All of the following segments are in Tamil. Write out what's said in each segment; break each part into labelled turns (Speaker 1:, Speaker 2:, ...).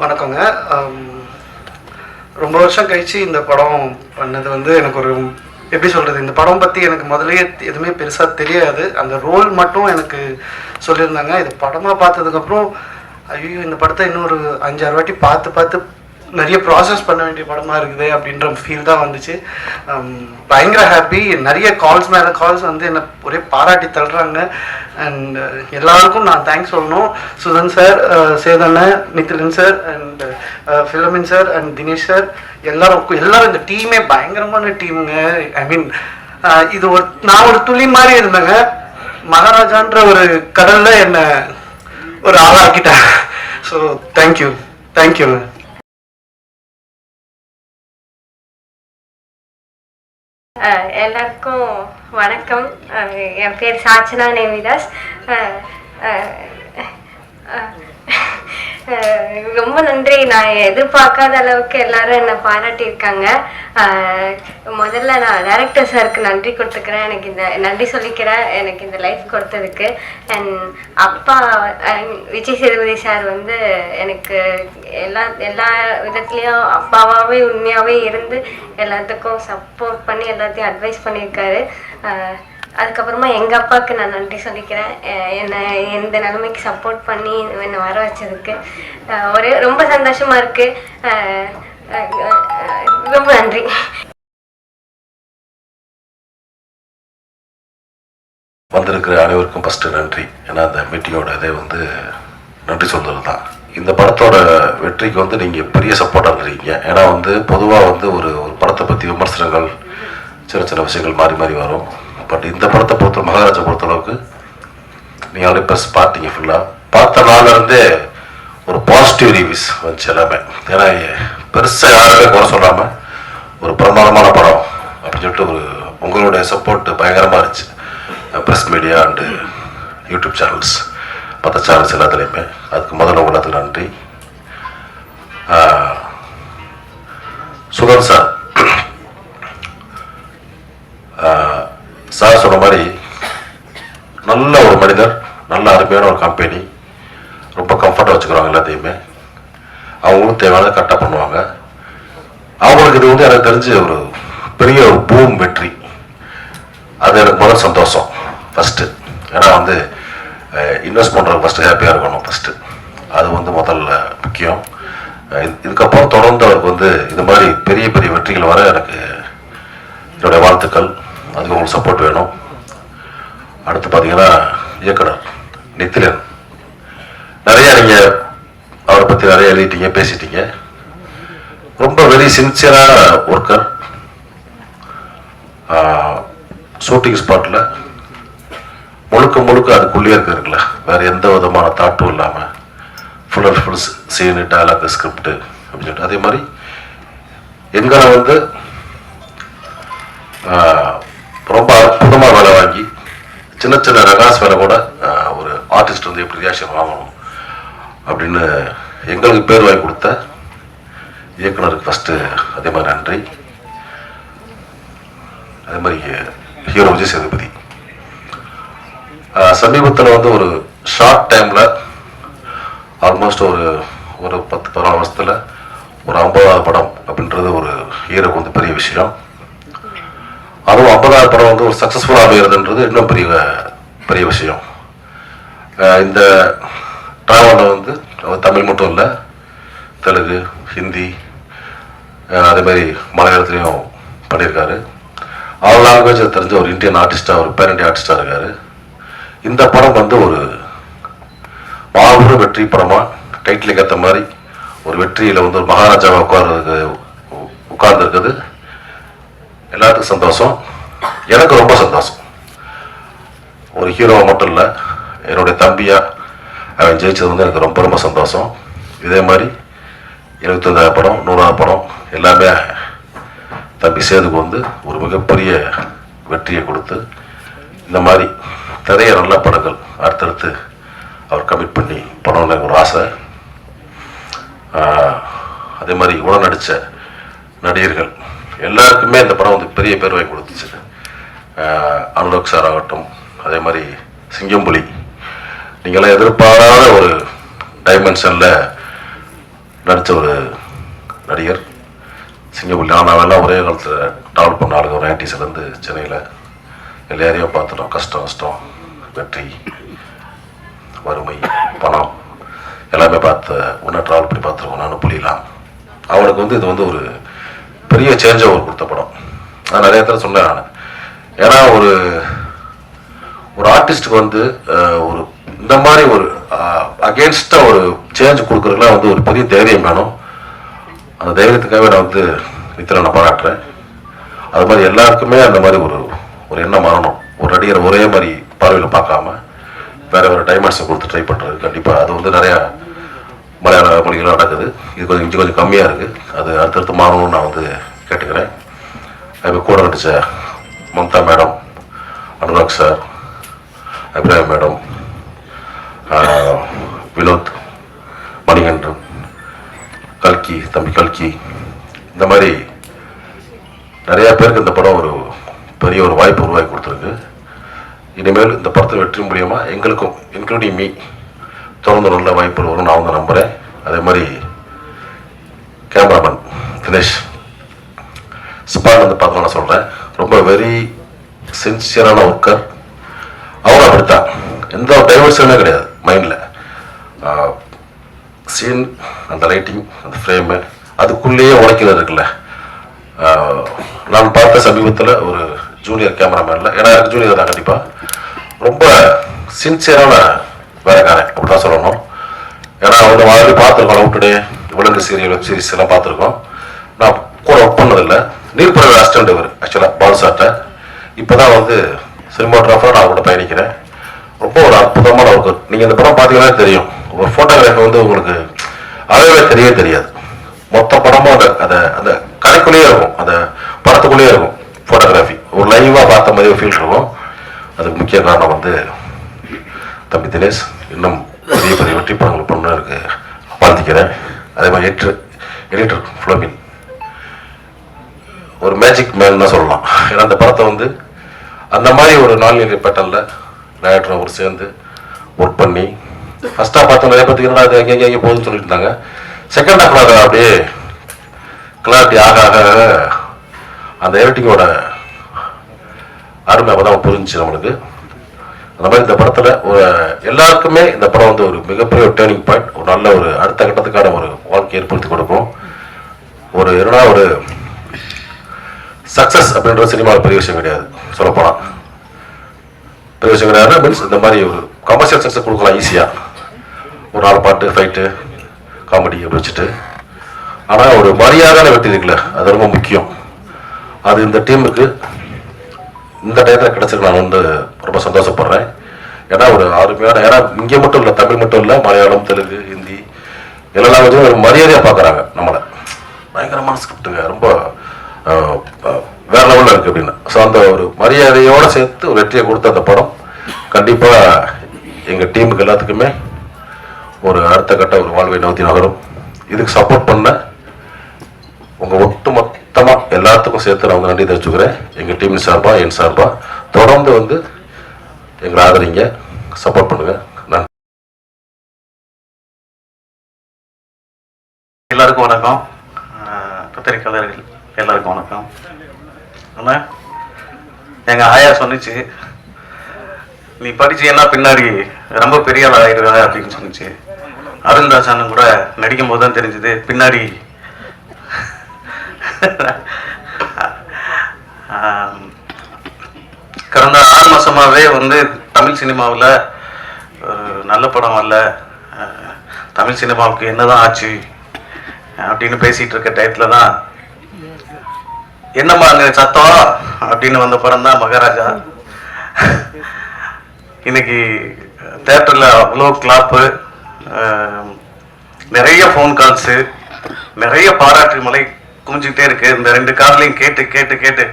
Speaker 1: வணக்கங்க. ரொம்ப வருஷம் கழிச்சு இந்த படம் பண்ணது வந்து எனக்கு ஒரு எப்படி சொல்கிறது இந்த படம் பற்றி எனக்கு முதல்லயே எதுவுமே பெருசாக தெரியாது. அந்த ரோல் மட்டும் எனக்கு சொல்லியிருந்தாங்க. இது படமாக பார்த்ததுக்கப்புறம் ஐயோ இந்த படத்தை இன்னொரு அஞ்சாறு வாட்டி பார்த்து பார்த்து நிறைய ப்ராசஸ் பண்ண வேண்டிய படமாக இருக்குது அப்படின்ற ஃபீல் தான் வந்துச்சு. பயங்கர ஹாப்பி நிறைய கால்ஸ் மேலே கால்ஸ் வந்து என்னை ஒரே பாராட்டி தள்ளுறாங்க. அண்ட் uh, எல்லாருக்கும் நான் தேங்க்ஸ் சொல்லணும். Suthan sir uh, Chetan Nithilan sir and uh, Philomin sir and Dinesh sir எல்லாரும் எல்லாரும் இந்த டீமே பயங்கரமான டீமுங்க ஐ மீன் இது ஒரு நான் ஒரு துளி மாதிரி இருந்தேங்க. மகாராஜான்ற ஒரு கடலில் என்னை ஒரு ஆளாக்கிட்டேன் ஸோ தேங்க்யூ தேங்க்யூங்க
Speaker 2: எல்லாருக்கும் வணக்கம். என் பேர் சாச்சனா நேமிதாஸ் ரொம்ப நன்றி. நான் எதிர்பார்க்காத அளவுக்கு எல்லாரும் என்னை பாராட்டியிருக்காங்க. முதல்ல நான் டைரக்டர் சாருக்கு நன்றி கொடுத்துக்கிறேன். எனக்கு இந்த நன்றி சொல்லிக்கிறேன். எனக்கு இந்த லைஃப் கொடுத்ததுக்கு. அண்ட் அப்பா விஜய் சேதுபதி சார் வந்து எனக்கு எல்லா எல்லா விதத்துலேயும் அப்பாவாகவே உண்மையாகவே இருந்து எல்லாத்துக்கும் சப்போர்ட் பண்ணி எல்லாத்தையும் அட்வைஸ் பண்ணியிருக்காரு. அதுக்கப்புறமா எங்கள் அப்பாவுக்கு நான் நன்றி சொல்லிக்கிறேன். என்னை இந்த நிலைமைக்கு சப்போர்ட் பண்ணி என்னை வர வச்சதுக்கு. ஒரே ரொம்ப சந்தோஷமாக இருக்குது ரொம்ப நன்றி.
Speaker 3: வந்திருக்கிற அனைவருக்கும் ஃபஸ்ட்டு நன்றி. ஏன்னா அந்த மீட்டிங்கோட இதே வந்து நன்றி சொல்கிறது தான் இந்த படத்தோட வெற்றிக்கு வந்து நீங்கள் பெரிய சப்போர்ட்டாக இருக்கீங்க ஏன்னா வந்து பொதுவாக வந்து ஒரு ஒரு படத்தை பற்றி விமர்சனங்கள் சின்ன சின்ன விஷயங்கள் மாறி மாறி வரும். பட் இந்த படத்தை பொறுத்த மகாராஜா பொறுத்தளவுக்கு நீங்கள் ஆல்ரெடி ப்ரெஸ் பார்த்தீங்க ஃபுல்லாக பார்த்த நாள்ல இருந்தே ஒரு பாசிட்டிவ் ரிவ்யூஸ் வந்துச்சு எல்லாமே. ஏன்னா பெருசாக யாருமே குறை சொல்லாமல் ஒரு பிரமாதமான படம் அப்படின்னு சொல்லிட்டு ஒரு உங்களுடைய சப்போர்ட் பயங்கரமாக இருந்துச்சு. Press media and YouTube channels மற்ற சேனல்ஸ் எல்லாத்துலேயுமே. அதுக்கு முதல்ல உள்ளதுக்கு நன்றி. ஆஹ், சுதன் சார் சார் சொன்ன மாதிரி நல்ல ஒரு மனிதர் நல்ல அருமையான ஒரு கம்பெனி ரொம்ப கம்ஃபர்ட்டாக வச்சுக்கிறாங்க எல்லாத்தையுமே. அவங்களும் தேவையான கரெக்டாக பண்ணுவாங்க. அவங்களுக்கு இது வந்து எனக்கு தெரிஞ்ச ஒரு பெரிய ஒரு பூம் வெற்றி. அது எனக்கு முதல் சந்தோஷம் ஃபஸ்ட்டு ஏன்னா வந்து இன்வெஸ்ட் பண்ணுறது ஃபஸ்ட்டு ஹாப்பியாக இருக்கணும் ஃபஸ்ட்டு அது வந்து முதல்ல முக்கியம். இது- இதுக்கப்புறம் தொடர்ந்து அவருக்கு வந்து இது மாதிரி பெரிய பெரிய வெற்றிகள் வர எனக்கு என்னுடைய வாழ்த்துக்கள். அதுக்கு உங்களுக்கு சப்போர்ட் வேணும். அடுத்து பார்த்தீங்கன்னா இயக்குனர் நித்திலன். நிறையா நீங்கள் அவரை பற்றி நிறைய எழுதிட்டீங்க பேசிட்டீங்க. ரொம்ப வெரி சின்சியரான ஒர்க்கர் ஷூட்டிங் ஸ்பாட்டில் முழுக்க முழுக்க அதுக்குள்ளேயே இருக்கிறீங்களா வேறு எந்த விதமான தாட்டும் இல்லாமல் full and full scene dialogue script அப்படின்னு சொல்லிட்டு. அதே மாதிரி எங்களை வந்து சின்ன சின்ன ரகாஸ் வேலை கூட ஒரு ஆர்டிஸ்ட் வந்து எப்படி ரியாக்ஷன் வாங்கணும் அப்படின்னு எங்களுக்கு பேர் வாங்கி கொடுத்த இயக்குனருக்கு ஃபஸ்ட்டு அதே மாதிரி நன்றி. அதே மாதிரி ஹீரோ விஜய் சேதுபதி. சமீபத்தில் வந்து ஒரு ஷார்ட் டைமில் ஆல்மோஸ்ட் ஒரு ஒரு பத்து பதினாலு வருஷத்தில் ஒரு ஐம்பதாவது படம் அப்படின்றது ஒரு ஹீரோக்கு வந்து பெரிய விஷயம். அதுவும் ஐம்பதாவது படம் வந்து ஒரு சக்ஸஸ்ஃபுல்லாக அமைகிறதுன்றது இன்னும் பெரிய பெரிய விஷயம். இந்த ட்ராவலில் வந்து தமிழ் மட்டும் இல்லை தெலுங்கு ஹிந்தி அதே மாதிரி மலையாளத்துலேயும் பண்ணியிருக்காரு. அவர் லாங்குவேஜ் தெரிஞ்ச ஒரு இந்தியன் ஆர்டிஸ்டாக ஒரு பேரண்டி ஆர்டிஸ்டாக இருக்கார். இந்த படம் வந்து ஒரு மாபெரும் வெற்றி படமாக டைட்டிலுக்கு ஏற்ற மாதிரி ஒரு வெற்றியில் வந்து ஒரு மகாராஜாவை உட்கார்றதுக்கு உட்கார்ந்துருக்குது. எல்லாத்துக்கும் சந்தோஷம். எனக்கு ரொம்ப சந்தோஷம். ஒரு ஹீரோவை மட்டும் இல்லை என்னுடைய தம்பியாக அவன் ஜெயிச்சது வந்து எனக்கு ரொம்ப ரொம்ப சந்தோஷம். இதே மாதிரி இருபத்தஞ்சாயிரம் படம் நூறாவது படம் எல்லாமே தம்பி சேதுக்கு வந்து ஒரு மிகப்பெரிய வெற்றியை கொடுத்து இந்த மாதிரி நிறைய நல்ல படங்கள் அடுத்தடுத்து அவர் கமிட் பண்ணி பண்ணணும்னு எனக்கு ஒரு ஆசை. அதே மாதிரி உடன் நடித்த நடிகர்கள் எல்லாருக்குமே இந்த படம் வந்து பெரிய பேர் வாங்கி கொடுத்துச்சு. அனுலோக் அனுராக் சார் ஆகட்டும் அதே மாதிரி சிங்கம்புலி. நீங்களாம் எதிர்பாராத ஒரு டைமென்ஷனில் நடித்த ஒரு நடிகர் சிங்கப்பூர் ஆனால் ஒரே காலத்தில் ட்ராவல் பண்ண ஆளுங்க ஒரு நைன்டிஸ்லேருந்து சென்னையில். எல்லாரையும் பார்த்துட்டோம். கஷ்டம் கஷ்டம் வெற்றி வறுமை பணம் எல்லாமே பார்த்து ஒன்றா ட்ராவல் பண்ணி பார்த்துருக்கோம். நானும் புரியலாம் அவனுக்கு வந்து இது வந்து ஒரு பெரிய சேஞ்ச் ஓவர் கொடுத்த படம். நான் நிறைய தடவை சொன்னேன் நான். ஏன்னா ஒரு ஒரு ஆர்டிஸ்ட்டுக்கு வந்து ஒரு இந்த மாதிரி ஒரு அகேன்ஸ்டாக ஒரு சேஞ்ச் கொடுக்குறதுலாம் வந்து ஒரு பெரிய தைரியம் வேணும். அந்த தைரியத்துக்காகவே நான் வந்து நித்திர நான் பாராட்டுறேன். அது மாதிரி எல்லாருக்குமே அந்த மாதிரி ஒரு ஒரு எண்ணம் மாறணும் ஒரு நடிகரை ஒரே மாதிரி பார்வையில் பார்க்காம வேற வேறு டைமெண்ட்ஸை கொடுத்து ட்ரை பண்ணுறது கண்டிப்பாக அது வந்து நிறையா மலையாள மொழிகளும் நடக்குது. இது கொஞ்சம் இஞ்சி கொஞ்சம் கம்மியாக இருக்குது அது அடுத்தடுத்து மாறணும்னு நான் வந்து கேட்டுக்கிறேன். அது கூட நடித்த Mamta madam Anurag sir Abhiram madam Vinoth Manikandan கல்கி தம்பி கல்கி. இந்த மாதிரி நிறையா பேருக்கு இந்த படம் ஒரு பெரிய ஒரு வாய்ப்பு உருவாக்கி கொடுத்துருக்கு. இனிமேல் இந்த படத்தை வெற்றி மூலியமா எங்களுக்கும் இன்க்ளூடிங் மீ தொடர்ந்து நல்ல வாய்ப்புகள் வரும் நான் வந்து நம்புகிறேன் அதே மாதிரி கேமராமேன் தினேஷ் ஸ்பாட் வந்து பார்க்க நான் சொல்கிறேன் ரொம்ப வெரி சின்சியரான ஒர்க்கர் அவரும் அப்படித்தான். எந்த டைவர்ஷனுமே கிடையாது மைண்டில் சீன் அந்த லைட்டிங் அந்த ஃப்ரேமு அதுக்குள்ளேயே உழைக்கிறது இருக்குல்ல. நான் பார்த்த சமீபத்தில் ஒரு ஜூனியர் கேமராமேனில் ஏன்னா ஜூனியர் தான் கண்டிப்பாக ரொம்ப சின்சியரான வேலைக்காரன் அப்படிதான் சொல்லணும். ஏன்னா அவங்க ஆல்ரெடி பார்த்துருக்கோம் அவுட்டுடே விலங்கு சீரியல் வெப் சீரிஸ் எல்லாம் பார்த்துருக்கோம். நான் கூட ஒர்க் பண்ணதில்லை. நீர்ப்பறவை அசிஸ்டன்ட் இவர் ஆக்சுவலாக பால்சாட்டை இப்போ தான் வந்து சினிமாட்ராஃபராக நான் கூட பயணிக்கிறேன். ரொம்ப ஒரு அற்புதமான ஒர்க் நீங்கள் இந்த படம் பார்த்தீங்கன்னா தெரியும். ஒரு ஃபோட்டோகிராஃபி வந்து உங்களுக்கு அளவே தெரியவே தெரியாது. மொத்த படமும் அந்த அதை அந்த கடைக்குள்ளேயே இருக்கும். அந்த படத்துக்குள்ளேயே இருக்கும் ஃபோட்டோகிராஃபி ஒரு லைவாக பார்த்த மாதிரி ஒரு ஃபீல் இருக்கும். அதுக்கு முக்கிய காரணம் வந்து தம்பி தினேஷ். இன்னும் பெரிய பெரிய வெற்றி படங்கள் பண்ணருக்கு வாழ்த்திக்கிறேன். அதே மாதிரி எடிட்டர் எடிட்டர் ஃப்ளோமின் ஒரு மேஜிக் மேன் தான் சொல்லலாம். ஏன்னா அந்த படத்தை வந்து அந்த மாதிரி ஒரு நான்கு பேட்டர்ல டேரக்டர் ஒரு சேர்ந்து ஒர்க் பண்ணி ஃபஸ்ட்டாக ஹாஃப் நிறைய பேருக்கு அது எங்கே எங்கே போகுதுன்னு சொல்லிட்டு இருந்தாங்க செகண்ட் ஹாஃப்ல அதை அப்படியே கிளாரிட்டி ஆக ஆக ஆக அந்த எடிட்டிங்கோட அருமை அப்பதான் புரிஞ்சுச்சு நம்மளுக்கு. அந்த மாதிரி இந்த படத்தில் ஒரு எல்லாருக்குமே இந்த படம் வந்து ஒரு மிகப்பெரிய ஒரு டேர்னிங் பாயிண்ட் ஒரு நல்ல ஒரு அடுத்த கட்டத்துக்கான ஒரு வாழ்க்கை ஏற்படுத்தி கொடுக்கும். ஒரு என்னன்னா ஒரு சக்ஸஸ் அப்படின்ற சினிமாவில் பெரிய விஷயம் கிடையாது சொல்லப்போனால் பெரிய விஷயம் கிடையாது மீன்ஸ் இந்த மாதிரி ஒரு கமர்ஷியல் சக்ஸஸ் கொடுக்கலாம் ஈஸியாக ஒரு நாலு பாட்டு ஃபைட்டு காமெடி அப்படி வச்சுட்டு. ஆனால் ஒரு மரியாதையான வெற்றி இருக்குல்ல அது ரொம்ப முக்கியம். அது இந்த டீமுக்கு இந்த டயத்தில் கிடச்சிருக்கு. நான் வந்து ரொம்ப சந்தோஷப்படுறேன். ஏன்னா ஒரு அருமையான ஏன்னா இங்கே மட்டும் இல்லை தமிழ் மட்டும் இல்லை மலையாளம் தெலுங்கு ஹிந்தி எல்லா லாங்குவேஜும் ஒரு மரியாதையாக பார்க்குறாங்க நம்மளை. பயங்கரமான ஸ்கிரிப்டுங்க ரொம்ப வேற லெவலில் இருக்குது அப்படின்னு. ஸோ அந்த ஒரு மரியாதையோடு சேர்த்து ஒரு வெற்றியை கொடுத்த அந்த படம். கண்டிப்பாக எங்கள் டீமுக்கு எல்லாத்துக்குமே ஒரு அடுத்த கட்ட ஒரு வாழ்வை நோக்கி நகரும். இதுக்கு சப்போர்ட் பண்ண உங்கள் ஒட்டுமொத்த மொத்தமாக எல்லாத்துக்கும் சேர்த்து நான் வந்து நன்றி தெரிவிச்சுக்கிறேன். எங்கள் டீம் சார்பாக என் சார்பாக தொடர்ந்து வந்து எங்களை ஆதரிங்க. சப்போர்ட் பண்ணுங்கள் நன்றி.
Speaker 4: எல்லாருக்கும் வணக்கம். பத்திரிகையாளர்கள் எல்லாருக்கும் வணக்கம். அண்ணா எங்கள் ஆயா சொன்னுச்சு நீ படிச்சீன்னா பின்னாடி ரொம்ப பெரிய ஆள் ஆயிடுவ அப்படின்னு சொன்னுச்சு. அருண்தாஸ் அண்ணன் கூட நடிக்கும் போது தான் தெரிஞ்சது பின்னாடி கடந்த ஆறு மாசமாவே வந்து தமிழ் சினிமாவில் நல்ல படம் வரல தமிழ் சினிமாவுக்கு என்னதான் ஆச்சு? அப்படின்னு பேசிட்டு இருக்க டயத்துல தான் என்னம்மா அங்க சத்தம்? அப்படின்னு வந்த படம் தான் மகாராஜா. இன்னைக்கு தேட்டரில் அவ்வளோ கிளாப்பு நிறைய ஃபோன் கால்ஸு நிறைய பாராட்டு மலை குமிஞ்சுக்கிட்டே இருக்கு. இந்த ரெண்டு காதலையும் கேட்டு கேட்டு கேட்டு.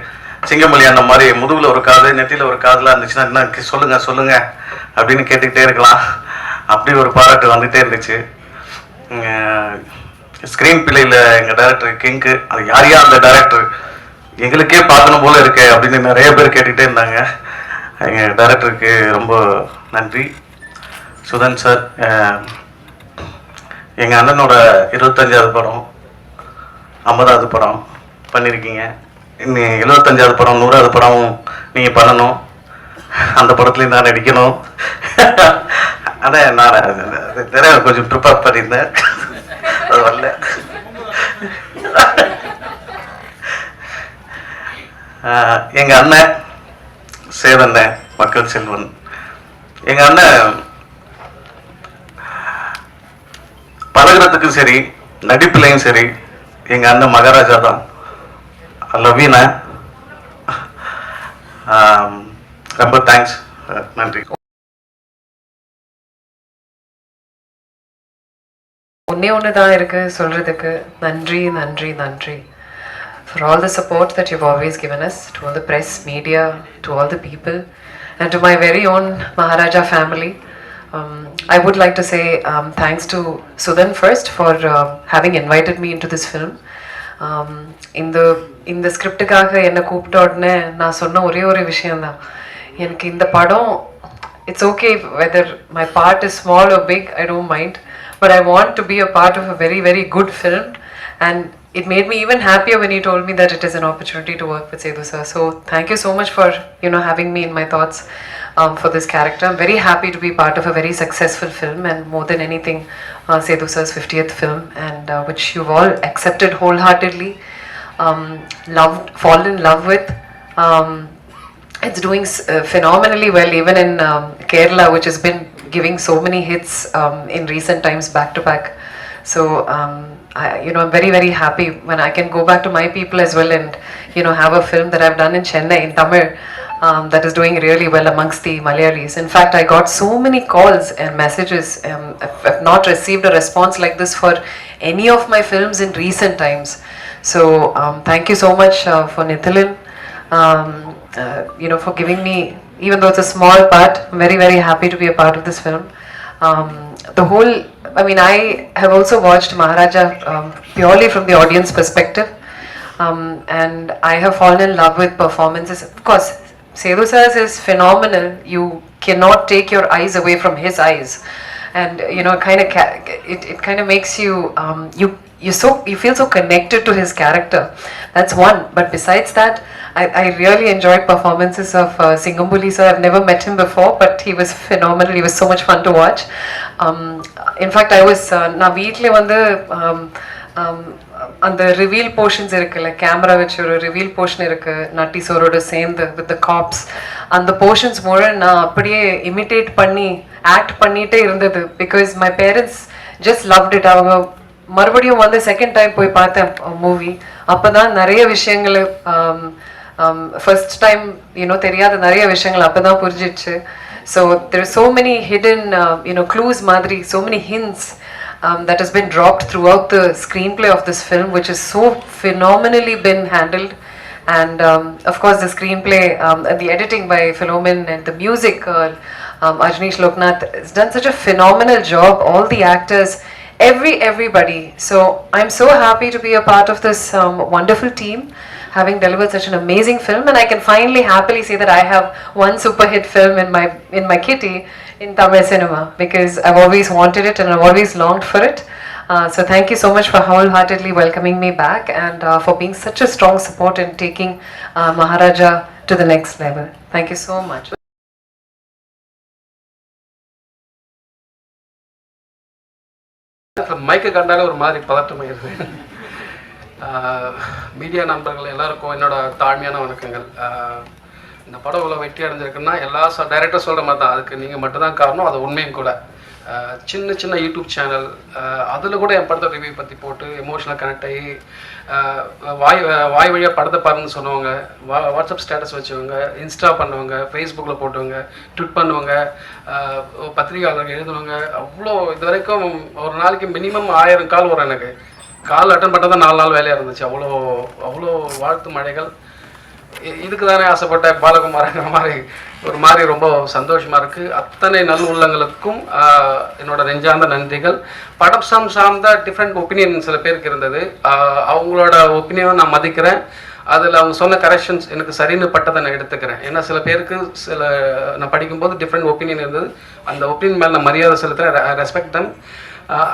Speaker 4: சிங்கமொழி அந்த மாதிரி முதுகுல ஒரு காது நெத்தியில ஒரு காதுல இருந்துச்சுன்னா என்ன சொல்லுங்க சொல்லுங்க. அப்படின்னு கேட்டுக்கிட்டே இருக்கலாம். அப்படி ஒரு பாராட்டு வந்துட்டே இருந்துச்சு. ஸ்க்ரீன் பிள்ளையில் எங்கள் டைரக்டர் கிங்க்கு அது யார் யார் அந்த டைரக்டர் எங்களுக்கே பார்க்கணும் போல இருக்கே அப்படின்னு நிறைய பேர் கேட்டுக்கிட்டே இருந்தாங்க. எங்கள் டைரக்டருக்கு ரொம்ப நன்றி. சுதன் சார் எங்கள் அண்ணனோட இருபத்தஞ்சாவது படம் ஐம்பதாவது படம் பண்ணியிருக்கீங்க இன்னும் எழுபத்தஞ்சாவது படம் நூறாவது படம் நீங்கள் பண்ணணும். அந்த படத்துலையும் நான் நடிக்கணும். ஆனால் நான் நிறைய கொஞ்சம் ப்ரிப்பேர் பண்ணியிருந்தேன். அது வரல. எங்கள் அண்ணன் சேதண்ணன் மக்கள் செல்வன். எங்கள் அண்ணன் பழகிறதுக்கும் சரி நடிப்புலையும் சரி எங்க அண்ணன் மகாராஜா தான் லவீன ரொம்ப தேங்க்ஸ் நன்றி
Speaker 5: ஒன்னே ஒன்று தான் இருக்கு சொல்றதுக்கு நன்றி நன்றி நன்றி for all the support that you've always given us to all the press, media, to all the people, and to my very own Maharaja family. Um, I would like to say um, thanks to Sudan first for uh, having invited me into this film. Um, இந்த இந்த ஸ்கிரிப்டுக்காக என்னை கூப்பிட்ட உடனே நான் சொன்ன ஒரே ஒரு விஷயம்தான் எனக்கு இந்த படம் it's okay whether my part is small or big, I don't mind. But I want to be a part of a very, very good film. And it made me even happier when you told me that it is an opportunity to work with Sedu sir. So thank you so much for, you know, having me in my thoughts um, for this character. I'm very happy to be part of a very successful film and more than anything, uh, Sedu sir's 50th film and uh, which you've all accepted wholeheartedly, um, loved, fallen in love with. Um, it's doing uh, phenomenally well even in um, Kerala, which has been giving so many hits um, in recent times back to back. So um, I, you know, I'm very very happy when I can go back to my people as well and you know have a film that I've done in Chennai in Tamil. Um, that is doing really well amongst the Malayalis. In fact, I got so many calls and messages. Um, I've, not received a response like this for any of my films in recent times. So, um, thank you so much uh, for Nithalin um, uh, you know, for giving me, even though it's a small part, I'm very, very happy to be a part of this film. Um, the whole, I mean, I have also watched Maharaja um, purely from the audience perspective, um, and I have fallen in love with performances. Of course, Sedu Sir's is phenomenal. You cannot take your eyes away from his eyes, and you know, kind of, ca- it, it kind of makes you, um, you you so you feel so connected to his character. That's one. But besides that, I, I really enjoyed performances of uh, Singambuli sir. I've never met him before, but he was phenomenal. He was so much fun to watch. Um, in fact, I was uh, நான் வீட்டில் வந்து um, um, அந்த ரிவீல் போர்ஷன்ஸ் இருக்குல்ல கேமரா வச்சு ஒரு ரிவீல் போர்ஷன் இருக்கு நட்டி சோரோட சேர்ந்து வித் த காப்ஸ் அந்த போர்ஷன்ஸ் மூலம் நான் அப்படியே இமிட்டேட் பண்ணி ஆக்ட் பண்ணிட்டே இருந்தது. Because my parents just loved it அவங்க மறுபடியும் வந்து செகண்ட் டைம் போய் பார்த்தேன் மூவி அப்பதான் நிறைய விஷயங்கள் ஃபர்ஸ்ட் டைம் யூனோ தெரியாத நிறைய விஷயங்கள் அப்பதான் புரிஞ்சிடுச்சு. So there so many hidden you know clues மாதிரி so many hints um, that has been dropped throughout the screenplay of this film which is so phenomenally been handled. And um, of course the screenplay um, and the editing by Philomen and the music uh, um, Ajnish Loknath has done such a phenomenal job. All the actors every everybody. So i'm so happy to be a part of this um, wonderful team having delivered such an amazing film. And i can finally happily say that i have one super hit film in my in my kitty in tamil cinema because i've always wanted it and i've always longed for it uh, so thank you so much for wholeheartedly welcoming me back and uh, for being such a strong support in taking uh, maharaja to the next level thank you so much
Speaker 6: மைக்கை கண்டாலே ஒரு மாதிரி பதட்டமாயிருது மீடியா நண்பர்கள் எல்லாருக்கும் என்னோட தாழ்மையான வணக்கங்கள் ஆஹ் இந்த படம் இவ்வளோ வெற்றி அடைஞ்சிருக்குன்னா எல்லா டைரக்டர் சொல்கிற மாதிரி தான் அதுக்கு நீங்கள் மட்டும்தான் காரணம் அது உண்மையும் கூட. சின்ன சின்ன யூடியூப் சேனல் அதில் கூட என் படத்தை ரிவ்யூ பற்றி போட்டு எமோஷனலாக கனெக்ட் ஆகி வாய் வாய் வழியாக படத்தை பாருன்னு சொன்னவங்க வா வாட்ஸ்அப் ஸ்டேட்டஸ் வச்சவங்க இன்ஸ்டா பண்ணுவாங்க ஃபேஸ்புக்கில் போட்டவங்க ட்விட் பண்ணுவங்க பத்திரிகையாளர்கள் எழுதுனவங்க அவ்வளோ இது வரைக்கும் ஒரு நாளைக்கு மினிமம் ஆயிரம் கால் வரும் எனக்கு. கால் அட்டன் பண்ண தான் நாலு நாள் வேலையாக இருந்துச்சு. அவ்வளோ அவ்வளோ வாழ்த்து மழைகள். இதுக்கு தானே ஆசைப்பட்ட பாலகுமாரங்கிற மாதிரி ஒரு மாதிரி ரொம்ப சந்தோஷமாக இருக்குது அத்தனை நல் உள்ளங்களுக்கும் என்னோட நெஞ்சார்ந்த நன்றிகள். படம் சாம் சார்ந்த டிஃப்ரெண்ட் ஒப்பீனியன் சில பேருக்கு இருந்தது. அவங்களோட ஒப்பீனியனை நான் மதிக்கிறேன். அதில் அவங்க சொன்ன கரெக்ஷன்ஸ் எனக்கு சரின்னு பட்டதை நான் எடுத்துக்கிறேன். ஏன்னா சில பேருக்கு சில நான் படிக்கும்போது டிஃப்ரெண்ட் ஒப்பீனியன் இருந்தது. அந்த ஒப்பீனியன் மேலே நான் மரியாதை செலுத்துகிறேன் ரெஸ்பெக்ட் தம்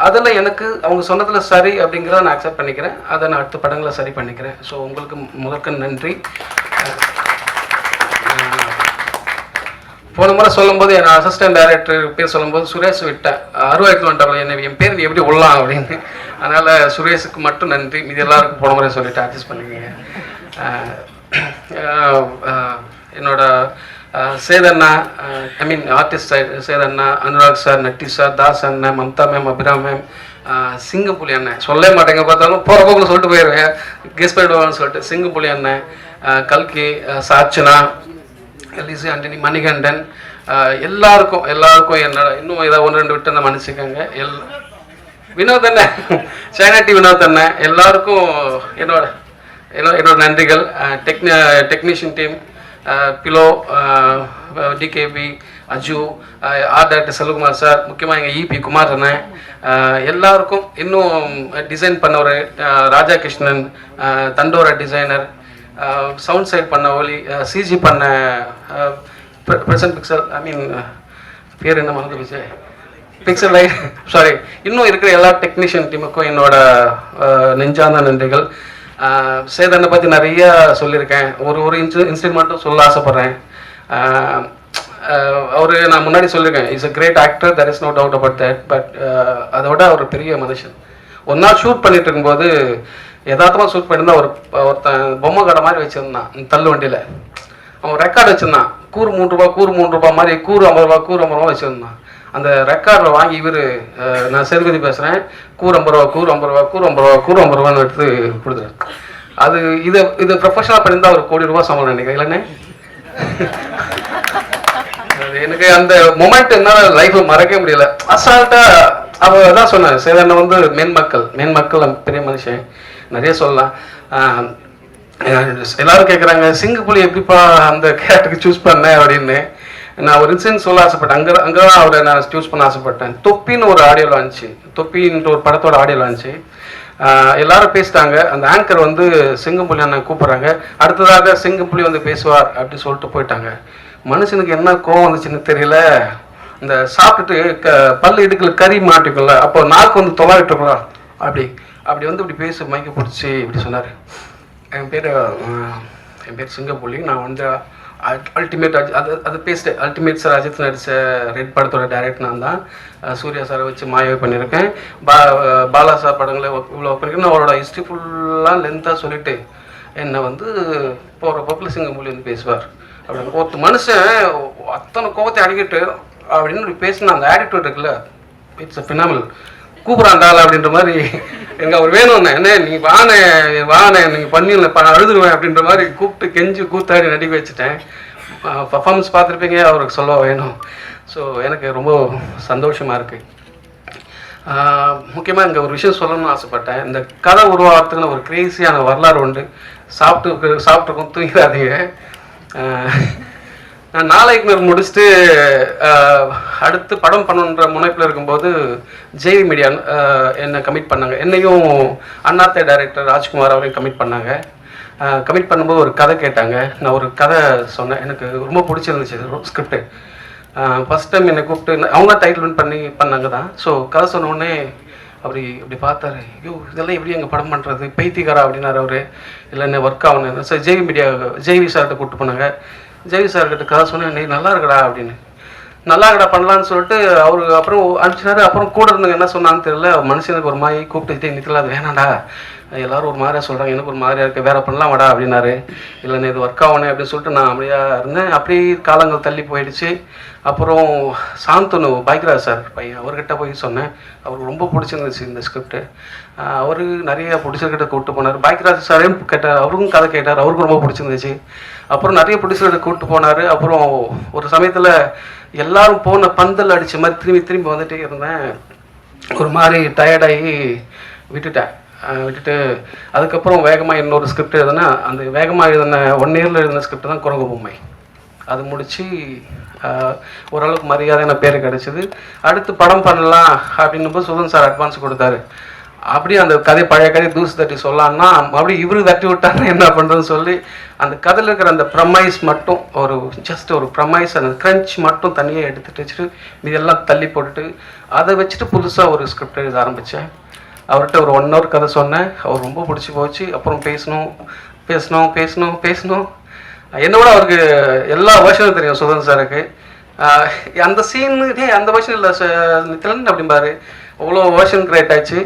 Speaker 6: அதில் எனக்கு அவங்க சொன்னதில் சரி அப்படிங்கிறத நான் அக்செப்ட் பண்ணிக்கிறேன். அதை நான் அடுத்த படங்களை சரி பண்ணிக்கிறேன். ஸோ உங்களுக்கு முதற்க நன்றி. போன முறை சொல்லும்போது என் அசிஸ்டன்ட் டைரக்டர் பேர் சொல்லும்போது சுரேஷ் விட்டேன் அருவாய்க்கு வந்துட்டாங்க என்ன என் பேர் நீ எப்படி உள்ளான் அப்படின்னு. அதனால் சுரேஷுக்கு மட்டும் நன்றி. மீதி எல்லாருக்கும் போன முறை சொல்லிவிட்டு அட்ஜஸ்ட் பண்ணிக்கங்க. என்னோட சேதண்ணா ஐ மீன் ஆர்டிஸ்ட் சேதண்ணா அனுராக் சார் நட்டி சார் தாஸ் அண்ணன் மம்தா மேம் அபிராம் மேம் சிங்கப்புலி அண்ணன் சொல்ல மாட்டேங்க பார்த்தாலும் போகிற போக்கில் சொல்லிட்டு போயிடுவேன் கெஸ் பண்ணிடுவாங்கன்னு சொல்லிட்டு சிங்கப்புலி அண்ணன் கல்கி சாச்சனா எலிசி ஆண்டனி மணிகண்டன் எல்லாருக்கும் எல்லாருக்கும் என்னோட இன்னும் ஏதாவது ஒன்று ரெண்டு விட்டு நான் மன்னிச்சுக்கோங்க எல் வினோத் அண்ணன் சைனாட்டி வினோத் அண்ணன் எல்லாருக்கும் என்னோட என்னோட என்னோட நன்றிகள் Dekhni technician team below TKP Aju art director Selvakumar sir முக்கியமாக எங்கள் இபி குமார் அண்ணன் எல்லாருக்கும் இன்னும் டிசைன் பண்ண ஒரு ராஜா கிருஷ்ணன் தண்டோர டிசைனர் சவுண்ட் சைட் பண்ண ஒலி சிஜி பண்ண ப்ரெசன்ட் பிக்சர் ஐ மீன் பேர் என்ன மறந்து போச்சு பிக்சர் லைட் சாரி இன்னும் இருக்கிற எல்லா டெக்னீஷியன் டீமுக்கும் என்னோட நெஞ்சார்ந்த நன்றிகள் சேதனை பற்றி நிறைய சொல்லியிருக்கேன். ஒரு ஒரு இன்சி இன்சிடென்ட் மட்டும் சொல்ல ஆசைப்பட்றேன். அவர் நான் முன்னாடி சொல்லியிருக்கேன். Is a great actor there is no doubt about that but அதோட அவர் பெரிய மனுஷன். ஒரு நாள் ஷூட் பண்ணிட்டு இருக்கும்போது யதார்த்தமாக ஷூட் பண்ணியிருந்தா ஒரு ஒருத்தன் பொம்மை கடை மாதிரி வச்சுருந்தான் தள்ளு வண்டியில். அவன் ரெக்கார்டு வச்சிருந்தான். கூறு மூன்று ரூபா கூறு மூன்று ரூபா மாதிரி கூறு ஐம்பது ரூபா கூறு ஐம்பது ரூபா வச்சுருந்தான். அந்த ரெக்கார்டில் வாங்கி இவர் நான் சேதுபதி பேசுகிறேன் கூறு ஐம்பது ரூபா கூறு ஐம்பது ரூபா கூறு ஐம்பது ரூபா கூ ஐம்பது ரூபான்னு எடுத்து கொடுத்துரு அது இதை இது ப்ரொஃபஷனலாக பண்ணியிருந்தா ஒரு கோடி ரூபா சம்பளம் நினைக்கிறேன். இல்லைண்ணே? அது எனக்கு அந்த மொமெண்ட் என்னால் லைஃப்பை மறக்க முடியல. அசால்ட்டாக அவள் தான் சொன்னேன் சேதனை வந்து மென்மக்கள் மென்மக்கள் பெரிய மனுஷன். நிறைய சொல்லலாம். எல்லாரும் கேட்குறாங்க சிங்கப்புலி எப்படிப்பா அந்த கேரக்டருக்கு சூஸ் பண்ண அப்படின்னு. நான் ஒரு இன்சிடென்ட் சொல்ல ஆசைப்பட்டேன். அங்கே அங்கே தான் அவரை நான் சூஸ் பண்ண ஆசைப்பட்டேன். தொப்பின்னு ஒரு ஆடியோ லான்ச்சு தொப்பின்ற ஒரு படத்தோட ஆடியோ லான்ச்சு எல்லாரும் பேசிட்டாங்க. அந்த ஆங்கர் வந்து சிங்கம்புலி அண்ணன் கூப்பிட்றாங்க. அடுத்ததாக சிங்கம்புலி வந்து பேசுவார் அப்படின்னு சொல்லிட்டு போயிட்டாங்க. மனுஷனுக்கு என்ன கோவம் வந்துச்சுன்னு தெரியல. இந்த சாப்பிட்டுட்டு க பல்லு இடுக்கல கறி மாட்டிக்கல அப்போ நாக்கு வந்து தொலாவிட்டுருக்கலாம் அப்படி அப்படி வந்து இப்படி பேசி மைக்க பிடிச்சி இப்படி சொன்னார். என் பேர் என் பேர் சிங்கப்புள்ளி நான் வந்து அல்டிமேட் அது அது பேஸ்ட் அல்டிமேட் சார் அஜித் நடித்த ரெட் படத்தோட டைரக்ட் நான் தான். சூர்யா சாரை வச்சு மாயவை பண்ணியிருக்கேன். பா பாலா சார் படங்களை இவ்வளோ பண்ணியிருக்கேன் நான் அவரோட ஹிஸ்ட்ரி ஃபுல்லாக லென்த்தாக சொல்லிட்டு என்னை வந்து போகிற போக்கில் சிங்கம்புலி வந்து பேசுவார் அப்படின்னு ஒருத்த மனுஷன் அத்தனை கோபத்தை அடிக்கிட்டு அப்படின்னு இப்படி பேசின அந்த ஆட்டிடியூட் இருக்குல்ல இட்ஸ் அ ஃபினாமல் கூப்பிட்றாண்டாள் அப்படின்ற மாதிரி எனக்கு அவர் வேணும்னே என்ன நீ வானே வானே நீங்கள் பண்ணிடல ப அழுதுருவேன் அப்படின்ற மாதிரி கூப்பிட்டு கெஞ்சி கூத்தாடி நடிக்க வச்சுட்டேன். பர்ஃபார்மன்ஸ் பார்த்துருப்பீங்க அவருக்கு சொல்ல வேணும். ஸோ எனக்கு ரொம்ப சந்தோஷமாக இருக்குது முக்கியமாக இங்கே ஒரு விஷயம் சொல்லணும்னு ஆசைப்பட்டேன். இந்த கதை உருவாகிறதுக்குன்னு ஒரு கிரேசியான வரலாறு உண்டு. சாப்பிட்டு சாப்பிட்ருக்கோம் தூங்கிடாதீங்க நான் நாளைக்கு மேல் முடிச்சுட்டு அடுத்து படம் பண்ணணுன்ற முனைப்பில் இருக்கும்போது ஜேவி மீடியா என்னை கமிட் பண்ணாங்க. என்னையும் அண்ணாத்தை டைரக்டர் ராஜ்குமார் அவரையும் கமிட் பண்ணாங்க. கமிட் பண்ணும்போது ஒரு கதை கேட்டாங்க. நான் ஒரு கதை சொன்னேன். எனக்கு ரொம்ப பிடிச்சிருந்துச்சு. ஸ்கிரிப்டு ஃபஸ்ட் டைம் என்னை கூப்பிட்டு அவங்க டைட்டில் வின் பண்ணி பண்ணாங்க தான். ஸோ கதை சொன்னோடனே அப்படி இப்படி பார்த்தாரு. ஐயோ இதெல்லாம் எப்படி எங்கள் படம் பண்ணுறது பைத்தியக்காரா அப்படின்னாரு அவர். இல்லை என்ன ஒர்க் ஆகணும். சார் ஜேவி மீடியா ஜெய்வி சார்கிட்ட கூப்பிட்டு போனாங்க. ஜெய்வி சார்கிட்ட கதை சொன்னேன் நீ நல்லா இருக்கடா அப்படின்னு. நல்லா இருக்கடா பண்ணலான்னு சொல்லிட்டு அவரு அப்புறம் அனுப்பிச்சினாரு அப்புறம் கூட இருந்தவங்க என்ன சொன்னான்னு தெரியல. மனுஷனுக்கு ஒரு மாதிரி கூப்பிட்டு நிற்கல அது வேணாண்டா எல்லாரும் ஒரு மாதிரியா சொல்கிறாங்க எனக்கு ஒரு மாதிரியாக இருக்குது வேற பண்ணலாம் வாடா அப்படின்னாரு. இல்லை இது ஒர்க் ஆகணும் அப்படின்னு சொல்லிட்டு நான் அப்படியா இருந்தேன். அப்படியே காலங்கள் தள்ளி போயிடுச்சு. அப்புறம் சாந்தனு பைக்ராஜ் சார் பையன் அவர்கிட்ட போய் சொன்னேன். அவருக்கு ரொம்ப பிடிச்சிருந்துச்சு இந்த ஸ்கிரிப்ட்டு அவர் நிறைய ப்ரொடியூசர்கிட்ட கூப்பிட்டு போனார். பைக்ராஜ் சாரையும் கேட்டார் அவருக்கும் கதை கேட்டார் அவருக்கும் ரொம்ப பிடிச்சிருந்துச்சு. அப்புறம் நிறைய ப்ரொடியூசர்கிட்ட கூப்பிட்டு போனார். அப்புறம் ஒரு சமயத்தில் எல்லாரும் போன பந்தல் அடித்த மாதிரி திரும்பி திரும்பி வந்துட்டே இருந்தேன். ஒரு மாதிரி டயர்டாகி விட்டுட்டேன். விட்டுட்டு அதுக்கப்புறம் வேகமாக இன்னொரு ஸ்கிரிப்ட் எழுதுனா அந்த வேகமாக எழுதின ஒன் இயரில் எழுதின ஸ்கிரிப்ட் தான் குரங்கு பொம்மை. அது முடித்து ஓரளவுக்கு மரியாதையான பேர் கிடச்சிது. அடுத்து படம் பண்ணலாம் அப்படின்னும் போது சுதன் சார் அட்வான்ஸ் கொடுத்தாரு. அப்படியே அந்த கதை பழைய கதையை தூசு தட்டி சொல்லான்னா மறுபடியும் இவரு தட்டி விட்டாங்கன்னா என்ன பண்ணுறதுன்னு சொல்லி அந்த கதையில் இருக்கிற அந்த ப்ரமைஸ் மட்டும் ஒரு ஜஸ்ட் ஒரு ப்ரமைஸ் அந்த க்ரன்ச் மட்டும் தனியாக எடுத்துட்டு வச்சுட்டு இதெல்லாம் தள்ளி போட்டுட்டு அதை வச்சுட்டு புதுசாக ஒரு ஸ்கிரிப்ட் எழுத ஆரம்பித்தேன் அவர்கிட்ட ஒரு ஒன் ஹவர் கதை சொன்னேன். அவர் ரொம்ப பிடிச்சி போச்சு. அப்புறம் பேசணும் பேசணும் பேசணும் பேசணும். என்னோட அவருக்கு எல்லா வருஷனும் தெரியும் சுதன் சாருக்கு அந்த சீனு டே அந்த வருஷன் இல்லை நித்திலன் அப்படிம்பாரு. அவ்வளோ வருஷன் கிரியேட் ஆச்சு.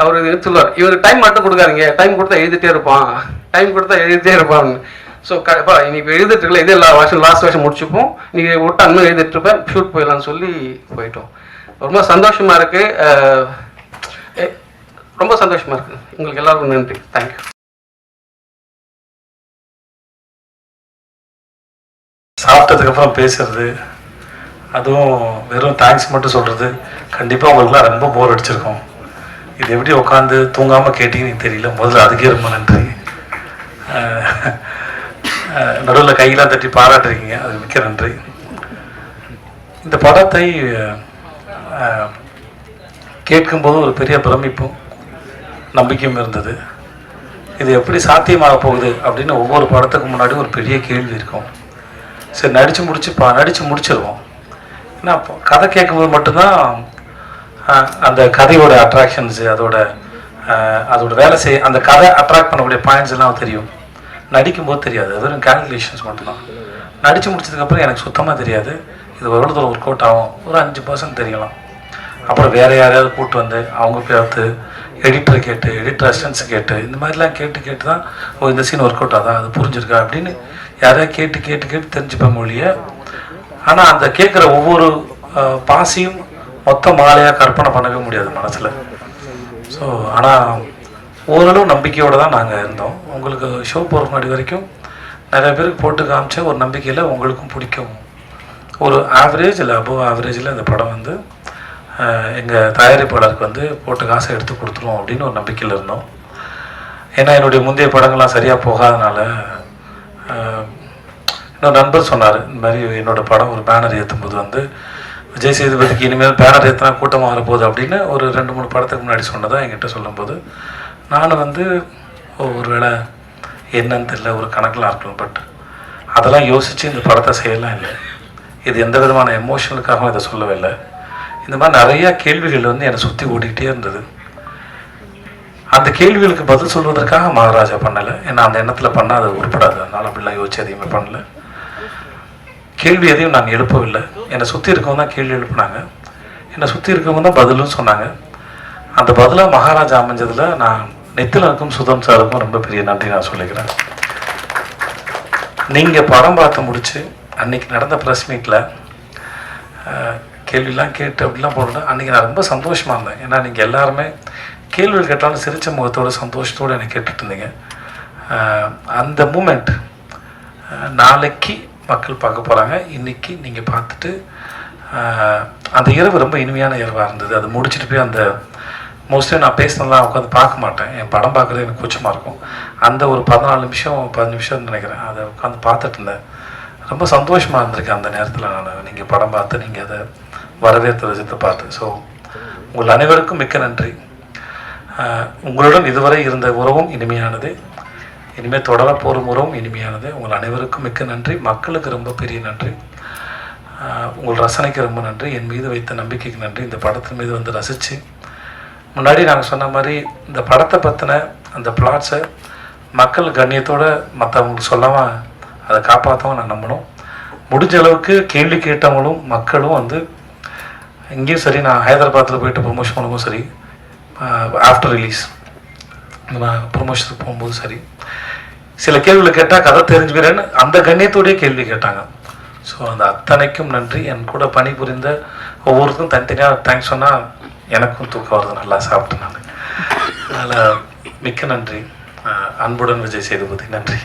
Speaker 6: அவர் சொல்லுவார் இவருக்கு டைம் மட்டும் கொடுக்காதீங்க டைம் கொடுத்தா எழுதிட்டே இருப்பான். டைம் கொடுத்தா எழுதிட்டே இருப்பான் ஸோ கப்பா நீ இப்போ எழுதிட்டு இருக்கல இது எல்லா வருஷம் லாஸ்ட் வருஷம் முடிச்சுப்போம். நீங்கள் விட்டு இன்னும் எழுதிட்டு இருப்பேன் ஷூட் போயிடலாம்னு சொல்லி போயிட்டோம். ரொம்ப சந்தோஷமா இருக்கு. ரொம்ப சந்தோஷமா இருக்கு. உங்களுக்கு எல்லாருக்கும் நன்றி. தேங்க்யூ
Speaker 7: சாப்பிட்டதுக்கு அப்புறம் பேசுறது அதுவும் வெறும் தேங்க்ஸ் மட்டும் சொல்றது கண்டிப்பாக உங்களுக்குலாம் ரொம்ப போர் அடிச்சிருக்கும். இது எப்படி உட்காந்து தூங்காமல் கேட்டீங்கன்னு தெரியல. முதல்ல அதுக்கே ரொம்ப நன்றி. நடுவில் கையெல்லாம் தட்டி பாராட்டுறீங்க. அது மிக்க நன்றி. இந்த படத்தை கேட்கும்போது ஒரு பெரிய பிரமிப்பும் நம்பிக்கையும் இருந்தது. இது எப்படி சாத்தியமாக போகுது அப்படின்னு ஒவ்வொரு படத்துக்கு முன்னாடி ஒரு பெரிய கேள்வி இருக்கும். சரி நடித்து முடிச்சு பா நடித்து முடிச்சிருவோம். ஏன்னா அப்போ கதை கேட்கும்போது மட்டும்தான் அந்த கதையோட அட்ராக்ஷன்ஸு அதோட அதோட வேலை செய்ய அந்த கதை அட்ராக்ட் பண்ணக்கூடிய பாயிண்ட்ஸ் எல்லாம் தெரியும். நடிக்கும்போது தெரியாது. அது வெறும் கால்குலேஷன்ஸ் மட்டும்தான். நடித்து முடிச்சதுக்கப்புறம் எனக்கு சுத்தமாக தெரியாது. இது எவ்வளோ தூரம் ஒர்க் அவுட் ஆகும். ஒரு அஞ்சு பர்சன்ட் தெரியலாம். அப்புறம் வேறு யாரையாவது கூப்பிட்டு வந்து அவங்க பார்த்து எடிட்டரை கேட்டு எடிட்டர் அசிஸ்டன்ஸ் கேட்டு இந்த மாதிரிலாம் கேட்டு கேட்டு தான் ஓ இந்த சீன் ஒர்க் அவுட் ஆதா அது புரிஞ்சிருக்கா? அப்படின்னு யாரையா கேட்டு கேட்டு கேட்டு தெரிஞ்சுப்பேன் மொழிய. ஆனால் அந்த கேட்குற ஒவ்வொரு பாசியும் மொத்த மாலையாக கற்பனை பண்ணவே முடியாது மனசில். ஸோ ஆனால் ஓரளவு நம்பிக்கையோடு தான் நாங்கள் இருந்தோம். உங்களுக்கு ஷோ போகிற முன்னாடி வரைக்கும் நிறைய பேருக்கு போட்டு காமிச்ச ஒரு நம்பிக்கையில் உங்களுக்கும் பிடிக்கும். ஒரு ஆவரேஜ் இல்லை அபோவ் ஆவரேஜில் இந்த படம் வந்து எங்கள் தயாரிப்பாளருக்கு வந்து போட்டு காசை எடுத்து கொடுத்துருவோம் அப்படின்னு ஒரு நம்பிக்கையில் இருந்தோம். ஏன்னா என்னுடைய முந்தைய படங்கள்லாம் சரியாக போகாதனால இன்னொரு நண்பர் சொன்னார் இந்த மாதிரி என்னோட படம் ஒரு பேனர் ஏற்றும் போது வந்து விஜய் சேதுபதிக்கு இனிமேல் பேனர் ஏற்றினா கூட்டமாக வரப்போகுது அப்படின்னு ஒரு ரெண்டு மூணு படத்துக்கு முன்னாடி சொன்னதாக என்கிட்ட சொல்லும்போது நான் வந்து ஒரு வேளை என்னன்னு தெரியல ஒரு கணக்கெலாம் இருக்கலாம் பட் அதெல்லாம் யோசித்து இந்த படத்தை செய்யலாம் இல்லை. இது எந்த விதமான எமோஷனலுக்காகவும் இதை சொல்லவே இல்லை. இந்த மாதிரி நிறையா கேள்விகள் வந்து என்னை சுற்றி ஓடிக்கிட்டே இருந்தது. அந்த கேள்விகளுக்கு பதில் சொல்வதற்காக மகாராஜா பண்ணலை. ஏன்னா அந்த எண்ணத்தில் பண்ணால் அது உருப்படாது. அதனால் அப்படிலாம் யோசிச்சு எதையுமே பண்ணல. கேள்வி எதையும் நான் எழுப்பவில்லை. என்னை சுற்றி இருக்கவங்க தான் கேள்வி எழுப்புனாங்க. என்னை சுற்றி இருக்கவங்க தான் பதிலும் சொன்னாங்க. அந்த பதிலாக மகாராஜா அமைஞ்சதில் நான் நெத்திலனுக்கும் சுதம் சாருக்கும் ரொம்ப பெரிய நன்றி நான் சொல்லிக்கிறேன். நீங்கள் படம் பார்த்து முடித்து அன்னைக்கு நடந்த ப்ரெஸ் மீட்டில் கேள்விலாம் கேட்டு அப்படிலாம் போடல. அன்றைக்கி நான் ரொம்ப சந்தோஷமாக இருந்தேன். ஏன்னா நீங்கள் எல்லாருமே கேள்விகள் கேட்டாலும் சிரிச்ச முகத்தோட சந்தோஷத்தோடு எனக்கு கேட்டுட்ருந்தீங்க அந்த மூமெண்ட் நாளைக்கு மக்கள் பார்க்க போகிறாங்க இன்றைக்கி நீங்கள் பார்த்துட்டு அந்த இரவு ரொம்ப இனிமையான இரவாக இருந்தது. அது முடிச்சுட்டு போய் அந்த மோஸ்ட்லி நான் பேசினலாம் உட்காந்து பார்க்க மாட்டேன். என் படம் பார்க்குறது எனக்கு கூச்சமாக இருக்கும். அந்த ஒரு பதினாலு நிமிஷம் பதினஞ்சு நிமிஷம் நினைக்கிறேன். அதை உட்காந்து பார்த்துட்டு இருந்தேன். ரொம்ப சந்தோஷமாக இருந்திருக்கேன் அந்த நேரத்தில் நான். நீங்கள் படம் பார்த்து நீங்கள் அதை வரவேற்று ரசித்து பார்த்து. ஸோ உங்கள் அனைவருக்கும் மிக்க நன்றி. உங்களுடன் இதுவரை இருந்த உறவும் இனிமையானது. இனிமேல் தொடரப்போகும் உறவும் இனிமையானது. உங்கள் அனைவருக்கும் மிக்க நன்றி. மக்களுக்கு ரொம்ப பெரிய நன்றி. உங்கள் ரசனைக்கு ரொம்ப நன்றி. என் மீது வைத்த நம்பிக்கைக்கு நன்றி. இந்த படத்தின் மீது வந்து ரசித்து முன்னாடி நாங்கள் சொன்ன மாதிரி இந்த படத்தை பற்றின அந்த பிளாட்ஸை மக்கள் கண்ணியத்தோடு மற்றவங்களுக்கு சொல்லாமல் அதை காப்பாற்றவும் நான் நம்பணும். முடிஞ்ச அளவுக்கு கேள்வி கேட்டவங்களும் மக்களும் வந்து இங்கேயும் சரி நான் ஹைதராபாத்தில் போயிட்டு ப்ரொமோஷன் பண்ணவும் சரி ஆஃப்டர் ரிலீஸ் நான் ப்ரொமோஷனுக்கு போகும்போது சரி. சில கேள்விகளை கேட்டால் கதை தெரிஞ்சு போயிறேன்னு அந்த கண்ணியத்தோடைய கேள்வி கேட்டாங்க. ஸோ அந்த அத்தனைக்கும் நன்றி. என் கூட பணிபுரிந்த ஒவ்வொருத்தரும் தனித்தனியாக தேங்க்ஸ் சொன்னால் எனக்கும் தூக்கம் வருது. நல்லா சாப்பிட்டு நான். அதனால் மிக்க நன்றி. அன்புடன் விஜய் சேதுபதி. நன்றி.